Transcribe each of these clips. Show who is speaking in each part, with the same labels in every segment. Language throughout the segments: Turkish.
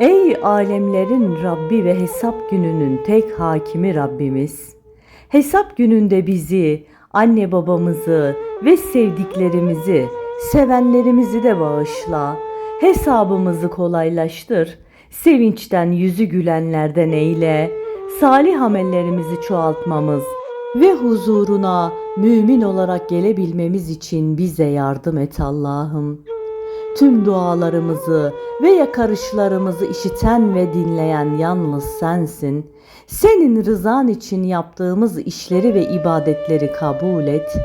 Speaker 1: Ey alemlerin Rabbi ve hesap gününün tek hakimi Rabbimiz. Hesap gününde bizi, anne babamızı ve sevdiklerimizi, sevenlerimizi de bağışla. Hesabımızı kolaylaştır. Sevinçten yüzü gülenlerden eyle. Salih amellerimizi çoğaltmamız ve huzuruna mümin olarak gelebilmemiz için bize yardım et Allah'ım. Tüm dualarımızı ve yakarışlarımızı işiten ve dinleyen yalnız sensin. Senin rızan için yaptığımız işleri ve ibadetleri kabul et.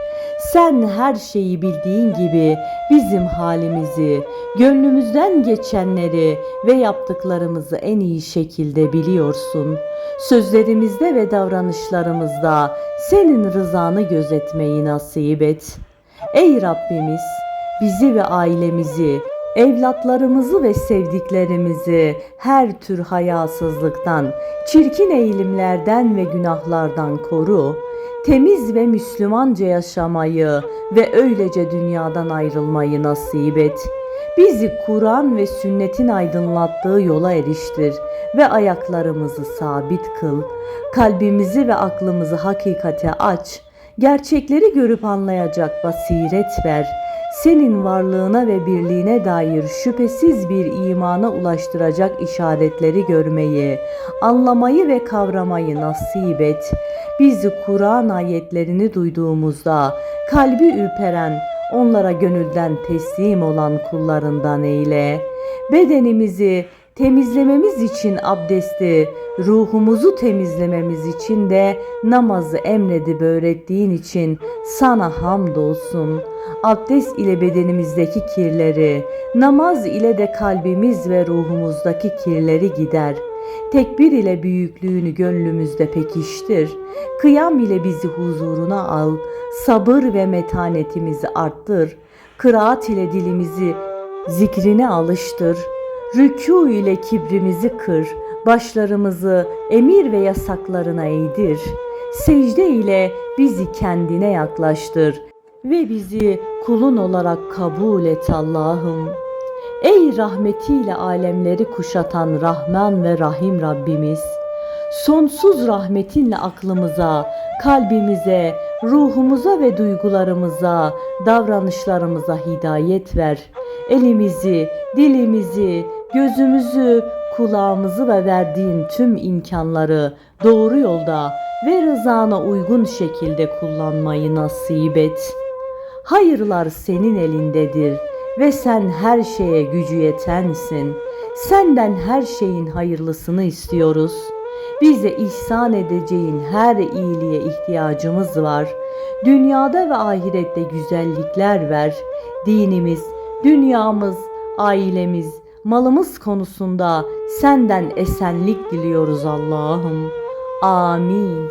Speaker 1: Sen her şeyi bildiğin gibi bizim halimizi, gönlümüzden geçenleri ve yaptıklarımızı en iyi şekilde biliyorsun. Sözlerimizde ve davranışlarımızda senin rızanı gözetmeyi nasip et. Ey Rabbimiz, bizi ve ailemizi, evlatlarımızı ve sevdiklerimizi her tür hayasızlıktan, çirkin eğilimlerden ve günahlardan koru. Temiz ve Müslümanca yaşamayı ve öylece dünyadan ayrılmayı nasip et. Bizi Kur'an ve sünnetin aydınlattığı yola eriştir ve ayaklarımızı sabit kıl. Kalbimizi ve aklımızı hakikate aç. Gerçekleri görüp anlayacak basiret ver. Senin varlığına ve birliğine dair şüphesiz bir imana ulaştıracak işaretleri görmeyi, anlamayı ve kavramayı nasip et. Bizi Kur'an ayetlerini duyduğumuzda kalbi ürperen, onlara gönülden teslim olan kullarından eyle. Bedenimizi temizlememiz için abdesti, ruhumuzu temizlememiz için de namazı emredip öğrettiğin için sana hamdolsun. Abdest ile bedenimizdeki kirleri, namaz ile de kalbimiz ve ruhumuzdaki kirleri gider. Tekbir ile büyüklüğünü gönlümüzde pekiştir. Kıyam ile bizi huzuruna al. Sabır ve metanetimizi arttır. Kıraat ile dilimizi zikrine alıştır. Rükû ile kibrimizi kır. Başlarımızı emir ve yasaklarına eğdir. Secde ile bizi kendine yaklaştır ve bizi kulun olarak kabul et Allah'ım. Ey rahmetiyle alemleri kuşatan Rahman ve Rahim Rabbimiz, sonsuz rahmetinle aklımıza, kalbimize, ruhumuza ve duygularımıza, davranışlarımıza hidayet ver. Elimizi, dilimizi, gözümüzü, kulağımızı ve verdiğin tüm imkanları doğru yolda ve rızana uygun şekilde kullanmayı nasip et. Hayırlar senin elindedir ve sen her şeye gücü yetensin. Senden her şeyin hayırlısını istiyoruz. Bize ihsan edeceğin her iyiliğe ihtiyacımız var. Dünyada ve ahirette güzellikler ver. Dinimiz, dünyamız, ailemiz, malımız konusunda senden esenlik diliyoruz Allah'ım. Amin.